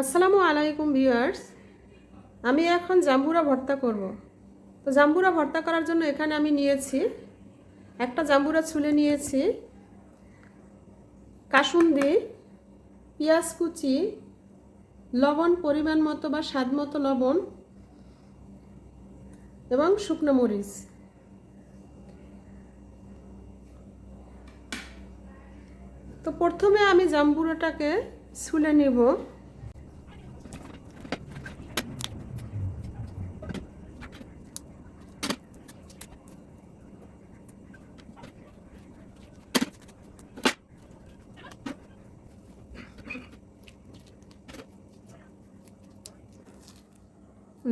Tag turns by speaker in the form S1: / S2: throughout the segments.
S1: আসসালামু আলাইকুম ভিউয়ার্স। আমি এখন জাম্বুরা ভর্তা করব। তো জাম্বুরা ভর্তা করার জন্য এখানে আমি নিয়েছি একটা জাম্বুরা ছুলে নিয়েছি কাসুন্দি, পেঁয়াজ কুচি, লবণ পরিমাণ মতো বা স্বাদ মতো লবণ এবং শুকনো মরিচ। তো প্রথমে আমি জাম্বুরাটাকে ছুলে নেব।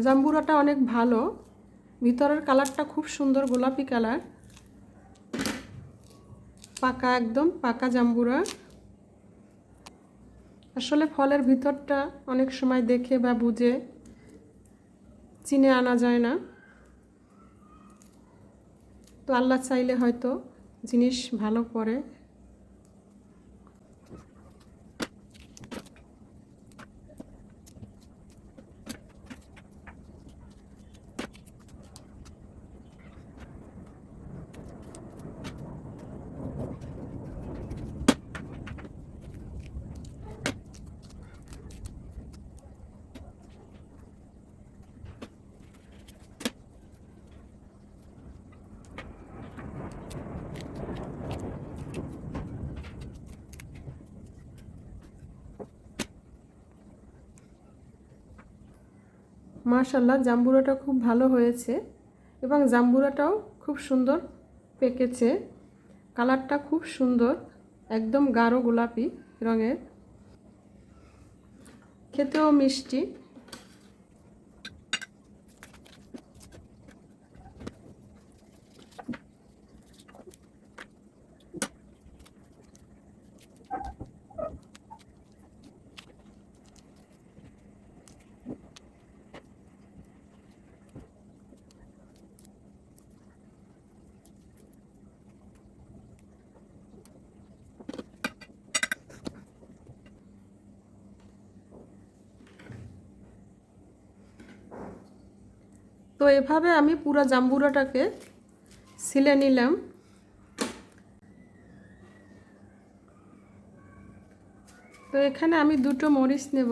S1: জাম্বুরাটা অনেক ভালো। ভিতরের কালারটা খুব সুন্দর গোলাপি কালার। পাকা একদম, পাকা জাম্বুরা। আসলে ফলের ভিতরটা অনেক সময় দেখে বা বুঝে, চিনে আনা যায় না। তো আল্লাহ চাইলে হয়তো জিনিস ভালো পড়ে মাশাল্লাহ জাম্বুরাটা খুব ভালো হয়েছে এবং জাম্বুরাটাও খুব সুন্দর পেকেছে। কালারটা খুব সুন্দর, একদম গাঢ় গোলাপি রঙের। খেতেও মিষ্টি। তো এভাবে আমি পুরো জাম্বুরাটাকে সিলে নিলাম। তো এখানে আমি দুটো মরিচ নেব।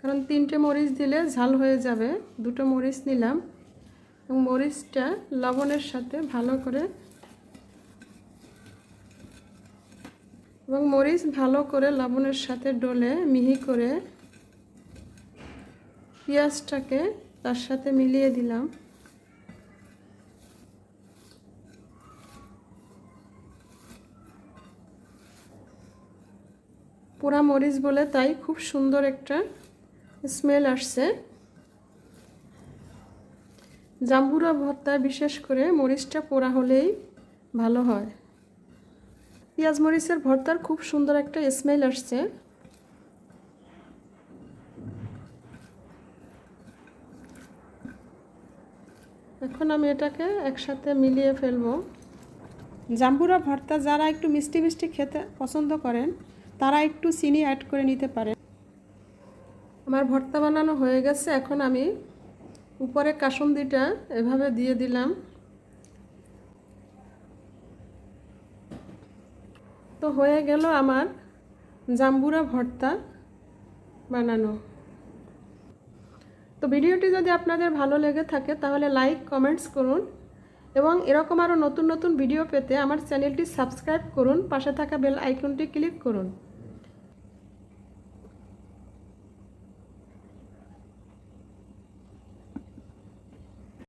S1: কারণ তিনটে মরিচ দিলে ঝাল হয়ে যাবে। দুটো মরিচ নিলাম এবং মরিচটা লবণের সাথে ভালো করে এবং মরিচ ভালো করে লবণের সাথে ডলে মিহি করে পেঁয়াজটাকে তার সাথে মিলিয়ে দিলাম। পোড়া মরিচ বলে তাই খুব সুন্দর একটা স্মেল আসছে। জাম্বুরা ভর্তা বিশেষ করে মরিচটা পোড়া হলেই ভালো হয়। পেঁয়াজ মরিচের ভর্তার খুব সুন্দর একটা স্মেল আসছে। এখন আমি এটাকে একসাথে মিলিয়ে ফেলব। জাম্বুরা ভর্তা যারা একটু মিষ্টি মিষ্টি খেতে পছন্দ করেন তারা একটু চিনি অ্যাড করে নিতে পারেন। আমার ভর্তা বানানো হয়ে গেছে এখন আমি উপরে কাসুন্দিটা এভাবে দিয়ে দিলাম। তো হয়ে গেল আমার জাম্বুরা ভর্তা বানানো। তো ভিডিওটি যদি আপনাদের ভালো লেগে থাকে, তাহলে লাইক, কমেন্টস করুন এবং এরকম আরও নতুন নতুন ভিডিও পেতে আমার চ্যানেলটি সাবস্ক্রাইব করুন, পাশে থাকা বেল আইকনটি ক্লিক করুন।